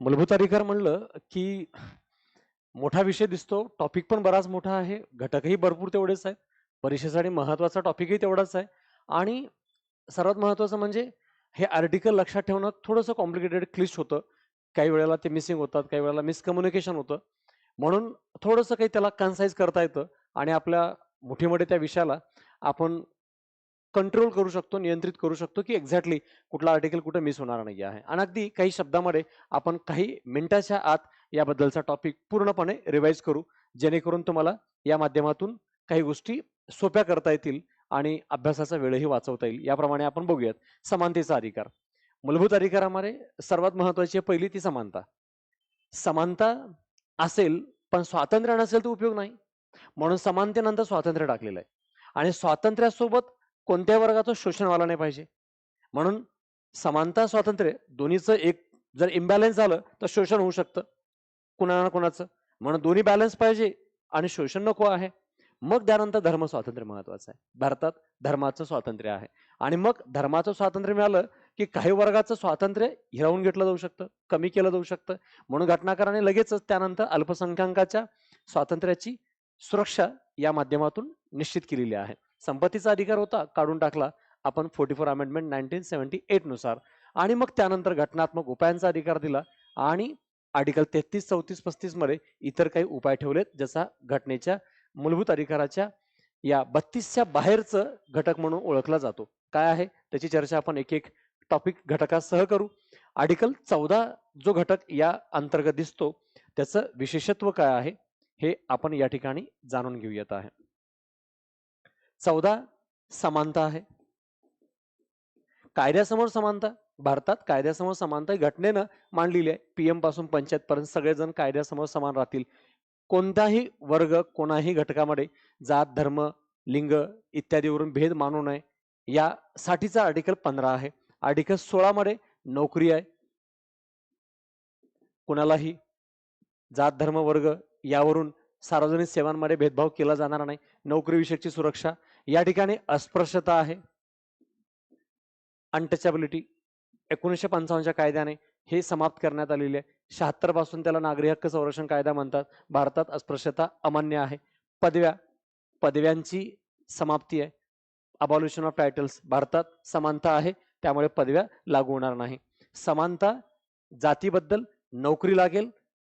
मूलभूत अधिकार म्हणलं की मोठा विषय दिसतो. टॉपिक पण बराच मोठा आहे. घटकही भरपूर तेवढेच आहेत. परीक्षेसाठी महत्त्वाचा टॉपिकही तेवढाच आहे. आणि सर्वात महत्वाचं म्हणजे हे आर्टिकल लक्षात ठेवणं थोडंसं कॉम्प्लिकेटेड क्लिश होतं. काही वेळेला ते मिसिंग होतात काही वेळेला मिसकम्युनिकेशन होतं. म्हणून थोडंसं काही त्याला कन्साईज करता येतं. आणि आपल्या मुठीमध्ये त्या विषयाला आपण कंट्रोल करू शकतो नियंत्रित करू शकतो की एक्झॅक्टली कुठला आर्टिकल कुठं मिस होणार नाही आहे. आणि अगदी काही शब्दामध्ये आपण काही मिनिटाच्या आत याबद्दलचा टॉपिक पूर्णपणे रिवाईज करू जेणेकरून तुम्हाला या माध्यमातून काही गोष्टी सोप्या करता येतील आणि अभ्यासाचा वेळही वाचवता येईल. याप्रमाणे आपण बघूयात समानतेचा अधिकार. मूलभूत अधिकारामध्ये सर्वात महत्वाची आहे पहिली ती समानता. समानता असेल पण स्वातंत्र्य नसेल तर उपयोग नाही. म्हणून समानतेनंतर स्वातंत्र्य टाकलेलं आहे. आणि स्वातंत्र्यासोबत कोणत्या वर्गाचं शोषण व्हायला नाही पाहिजे. म्हणून समानता स्वातंत्र्य दोन्हीचं एक जर इम्बॅलन्स झालं तर शोषण होऊ शकतं. कुणा ना कुणाचं. म्हणून दोन्ही बॅलन्स पाहिजे आणि शोषण नको आहे. मग त्यानंतर धर्म स्वातंत्र्य महत्वाचं आहे. भारतात धर्माचं स्वातंत्र्य आहे. आणि मग धर्माचं स्वातंत्र्य मिळालं की काही वर्गाचं स्वातंत्र्य हिरावून घेतलं जाऊ शकतं कमी केलं जाऊ शकतं. म्हणून घटनाकाराने लगेचच त्यानंतर अल्पसंख्याकाच्या स्वातंत्र्याची सुरक्षा या माध्यमातून निश्चित केलेली आहे. संपत्तीचा अधिकार होता काढून टाकला. आपण forty four amendment nineteen seventy एटनुसार आणि मग त्यानंतर घटनात्मक उपायांचा अधिकार दिला आणि आर्टिकल तेहतीस चौतीस पस्तीसमध्ये इतर काही उपाय ठेवलेत ज्याचा घटनेच्या मूलभूत अधिकाराच्या या बत्तीसच्या बाहेरचं घटक म्हणून ओळखला जातो. काय आहे? त्याची चर्चा आपण एक एक टॉपिक घटकासह करू. आर्टिकल चौदा जो घटक या अंतर्गत दिसतो त्याचं विशेषत्व काय आहे? हे आपण या ठिकाणी जाणून घेऊयात आहे. चौदा समानता आहे. कायद्यासमोर समानता भारतात कायद्यासमोर समानता घटनेनं मांडलेली आहे. पीएमपासून पंचायत पर्यंत सगळेजण कायद्यासमोर समान राहतील. कोणताही वर्ग कोणाही घटकामध्ये जात धर्म लिंग इत्यादीवरून भेद मानू नये. यासाठीचा आर्टिकल पंधरा आहे. आर्टिकल सोळा मध्ये नोकरी आहे. कुणालाही जात धर्म वर्ग यावरून सार्वजनिक सेवांमध्ये भेदभाव केला जाणार नाही. नोकरीविषयकची सुरक्षा या ठिकाणी अस्पृश्यता आहे. अनटचॅबिलिटी एकोणीसशे पंचावन्नच्या कायद्याने हे समाप्त करण्यात आलेले आहे. शहात्तरपासून त्याला नागरी हक्क संरक्षण कायदा म्हणतात. भारतात अस्पृश्यता अमान्य आहे. पदव्या पदव्यांची समाप्ती आहे. अबॉल्युशन ऑफ टायटल्स भारतात समानता आहे. त्यामुळे पदव्या लागू होणार नाही. समानता जातीबद्दल नोकरी लागेल.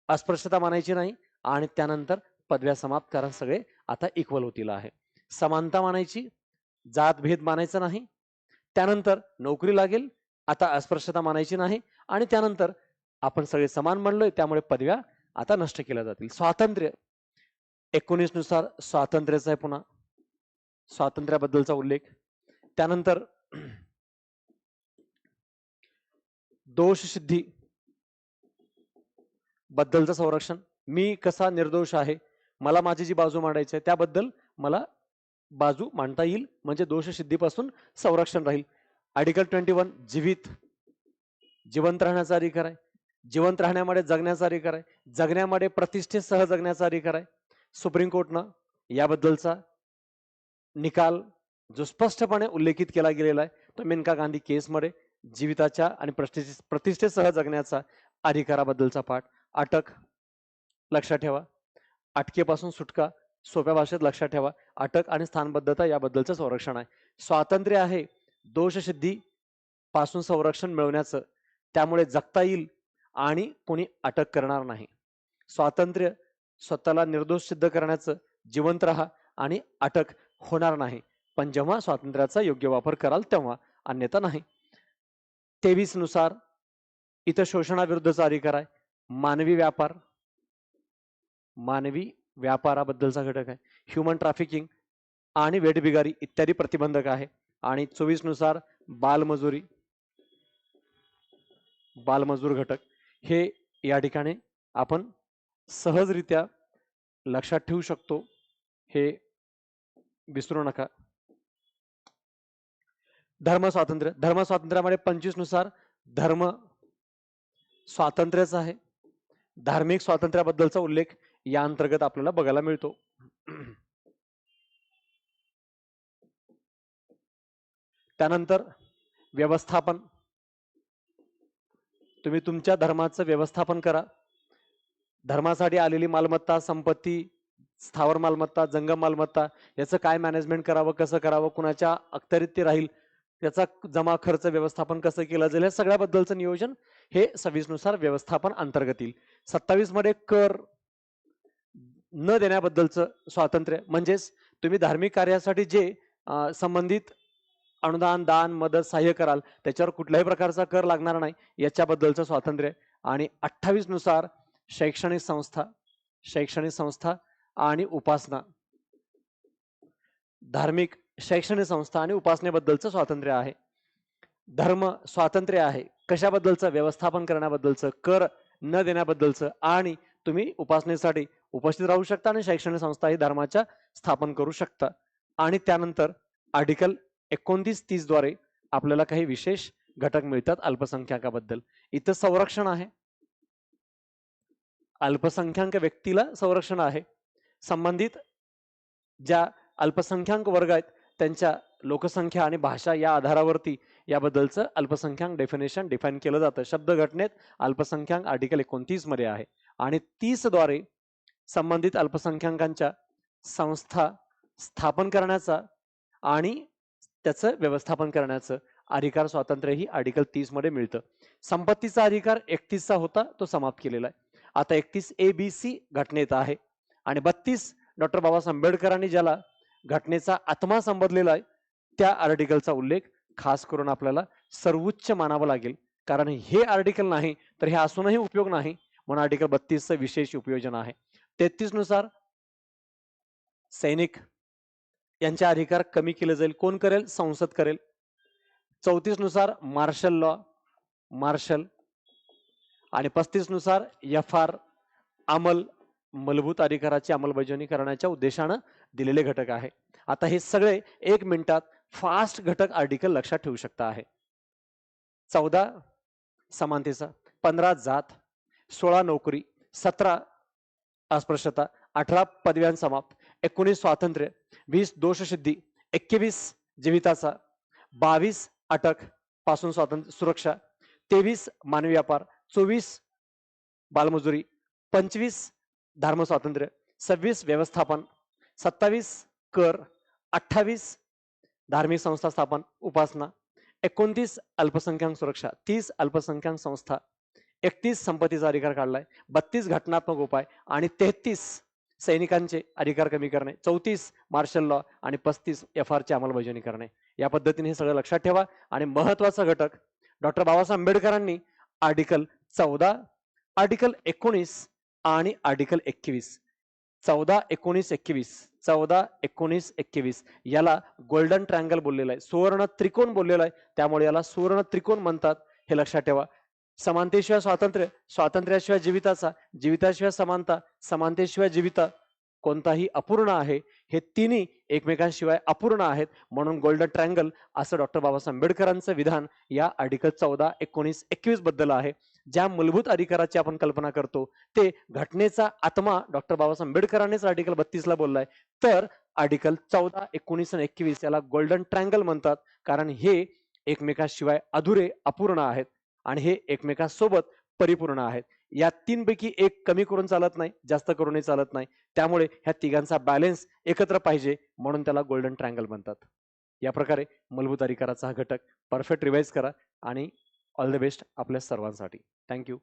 अस्पृश्यता मानायची नाही. आणि त्यानंतर पदव्या समाप्त करा सगळे. आता इक्वल होतील आहे. समानता मानायची जात भेद मानायचा नाही. त्यानंतर नोकरी लागेल आता अस्पृश्यता मानायची नाही आणि त्यानंतर आपण सगळे समान म्हणलोय त्यामुळे पदव्या आता नष्ट केल्या जातील. स्वातंत्र्य. एकोणीसनुसार स्वातंत्र्याचा आहे पुन्हा. स्वातंत्र्याबद्दलचा उल्लेख. त्यानंतर दोषसिद्धी बद्दलचं संरक्षण. मी कसा निर्दोष आहे? मला माझी जी बाजू मांडायची आहे त्याबद्दल मला बाजू मांडता येईल. म्हणजे दोषसिद्धीपासून संरक्षण राहील. आर्टिकल ट्वेंटी वन जीवित. जिवंत राहण्याचा अधिकार आहे. जिवंत राहण्यामध्ये जगण्याचा अधिकार आहे. जगण्यामध्ये प्रतिष्ठेसह जगण्याचा अधिकार आहे. सुप्रीम कोर्टनं याबद्दलचा निकाल जो स्पष्टपणे उल्लेखित केला गेलेला आहे तो मेनका गांधी केसमध्ये जीविताच्या आणि प्रतिष्ठेसह जगण्याचा अधिकाराबद्दलचा पाठ. अटक. लक्षात ठेवा. अटकेपासून सुटका सोप्या भाषेत लक्षात ठेवा. अटक आणि स्थानबद्धता याबद्दलचं संरक्षण आहे. स्वातंत्र्य आहे. दोषसिद्धी पासून संरक्षण मिळवण्याचं. त्यामुळे जगता येईल आणि कोणी अटक करणार नाही. स्वातंत्र्य स्वतःला निर्दोष सिद्ध करण्याचं जिवंत राहा आणि अटक होणार नाही. पण जेव्हा स्वातंत्र्याचा योग्य वापर कराल तेव्हा अन्यथा नाही. तेवीसनुसार इथं शोषणाविरुद्धचा अधिकार आहे मानवी व्यापार मानवी व्यापाराबद्दलचा घटक आहे. ह्युमन ट्रॅफिकिंग आणि वेठबिगारी इत्यादी प्रतिबंधक आहे. आणि चोवीसनुसार बालमजुरी बालमजूर घटक हे या ठिकाणी आपण सहजरित्या लक्षात ठेवू शकतो. हे विसरू नका. धर्म स्वातंत्र्य धर्म स्वातंत्र्यामध्ये पंचवीसनुसार धर्म स्वातंत्र्यच आहे. धार्मिक स्वातंत्र्याबद्दलचा उल्लेख या अंतर्गत आपल्याला बघायला मिळतो. त्यानंतर व्यवस्थापन. तुम्ही तुमच्या धर्माचं व्यवस्थापन करा. धर्मासाठी आलेली मालमत्ता संपत्ती स्थावर मालमत्ता जंगम मालमत्ता याचं काय मॅनेजमेंट करावं कसं करावं कुणाच्या अखत्यारीत ते राहील त्याचा जमा खर्च व्यवस्थापन कसं केलं जाईल या सगळ्याबद्दलचं नियोजन हे सव्वीसनुसार व्यवस्थापन अंतर्गत येईल सत्तावीसमध्ये कर न देण्याबद्दलचं स्वातंत्र्य. म्हणजेच तुम्ही धार्मिक कार्यासाठी जे संबंधित अनुदान दान मदत सहाय्य कराल त्याच्यावर कुठल्याही प्रकारचा कर लागणार नाही याच्याबद्दलचं स्वातंत्र्य. आणि अठ्ठावीसनुसार शैक्षणिक संस्था शैक्षणिक संस्था आणि उपासना. धार्मिक शैक्षणिक संस्था आणि उपासनेबद्दलचं स्वातंत्र्य आहे. धर्म स्वातंत्र्य आहे. कशाबद्दलचं? व्यवस्थापन करण्याबद्दलचं. कर न देण्याबद्दलचं. आणि तुम्ही उपासनेसाठी उपस्थित राहू शकता आणि शैक्षणिक संस्था ही धर्माच्या स्थापन करू शकता. आणि त्यानंतर आर्टिकल एकोणतीस तीसद्वारे आपल्याला काही विशेष घटक मिळतात अल्पसंख्याकाबद्दल. इथं संरक्षण आहे. अल्पसंख्याक व्यक्तीला संरक्षण आहे. संबंधित ज्या अल्पसंख्याक वर्ग आहेत त्यांच्या लोकसंख्या आणि भाषा या आधारावरती याबद्दलचं अल्पसंख्याक डेफिनेशन डिफाईन केलं जातं. शब्द घटनेत अल्पसंख्याक आर्टिकल एकोणतीसमध्ये आहे. आणि तीसद्वारे संबंधित अल्पसंख्याकांच्या संस्था स्थापन करण्याचा आणि त्याचं व्यवस्थापन करण्याचं अधिकार स्वातंत्र्य ही आर्टिकल तीसमध्ये मिळतं. संपत्तीचा अधिकार एकतीसचा होता तो समाप्त केलेला आहे. आता एकतीस ए बी सी घटनेत आहे. आणि बत्तीस डॉक्टर बाबासाहेब आंबेडकरांनी ज्याला घटनेचा आत्मा संबोधलेला आहे त्या आर्टिकलचा उल्लेख खास करून आपल्याला सर्वोच्च मानावं लागेल. कारण हे आर्टिकल नाही तर हे असूनही उपयोग नाही. म्हणून आर्टिकल बत्तीसचं विशेष उपयोजन आहे. तेहतीसनुसार सैनिक यांचे अधिकार कमी केले जाईल. कोण करेल? संसद करेल. चौतीसनुसार मार्शल लॉ मार्शल आणि पस्तीसनुसार एफ आर अंमल मूलभूत अधिकाराची अंमलबजावणी करण्याच्या उद्देशानं दिलेले घटक आहे. आता हे सगळे एक मिनिटात फास्ट घटक आर्टिकल लक्षात ठेवू शकता आहे. चौदा समानतेचा. पंधरा जात. सोळा नोकरी. सतरा अस्पृश्यता. अठरा पदव्यां समाप्त. एकोणीस स्वातंत्र्य. वीस दोषसिद्धी. एकवीस जीविताचा बावीस अटकपासून स्वातंत्र्य सुरक्षा. तेवीस मानवी व्यापार. चोवीस बालमजुरी. पंचवीस धर्म स्वातंत्र्य. सव्वीस व्यवस्थापन. सत्तावीस कर. अठ्ठावीस धार्मिक संस्था स्थापन उपासना. एकोणतीस अल्पसंख्याक सुरक्षा तीस अल्पसंख्याक संस्था. एकतीस संपत्तीचा अधिकार काढलाय बत्तीस घटनात्मक उपाय आणि तेहतीस सैनिकांचे अधिकार कमी करणे चौतीस मार्शल लॉ आणि पस्तीस एफ आरची अंमलबजावणी करणे. या पद्धतीने हे सगळं लक्षात ठेवा आणि महत्त्वाचा घटक डॉक्टर बाबासाहेब आंबेडकरांनी आर्टिकल चौदा आर्टिकल एकोणीस आणि आर्टिकल एकवीस. चौदा एकोणीस एकवीस. चौदा एकोणीस एकवीस. याला गोल्डन ट्रँगल बोललेला आहे. सुवर्ण त्रिकोण बोललेला आहे. त्यामुळे याला सुवर्ण त्रिकोण म्हणतात. हे लक्षात ठेवा. समानतेशिवाय स्वातंत्र्य स्वातंत्र्याशिवाय जीविताचा जीविताशिवाय समानता समानतेशिवाय जीविता कोणताही अपूर्ण आहे. हे तिन्ही एकमेकांशिवाय अपूर्ण आहेत. म्हणून गोल्डन ट्रँगल असं डॉक्टर बाबासाहेब आंबेडकरांचं विधान या आर्टिकल चौदा एकोणीस एकवीसबद्दल आहे. ज्या मूलभूत अधिकाराची आपण कल्पना करतो ते घटनेचा आत्मा डॉक्टर बाबासाहेब आंबेडकरांनीच आर्टिकल बत्तीसला बोललाय. तर आर्टिकल चौदा एकोणीस आणि एकवीस याला गोल्डन ट्रँगल म्हणतात. कारण हे एकमेकाशिवाय अधुरे अपूर्ण आहेत. आणि हे एकमेकांसोबत परिपूर्ण आहेत. या तीनपैकी एक कमी करून चालत नाही जास्त करूनही चालत नाही. त्यामुळे ह्या तिघांचा बॅलेन्स एकत्र पाहिजे म्हणून त्याला गोल्डन ट्रँगल म्हणतात. या प्रकारे मूलभूत अधिकाराचा हा घटक परफेक्ट रिवाईज करा आणि ऑल द बेस्ट आपल्या सर्वांसाठी थँक्यू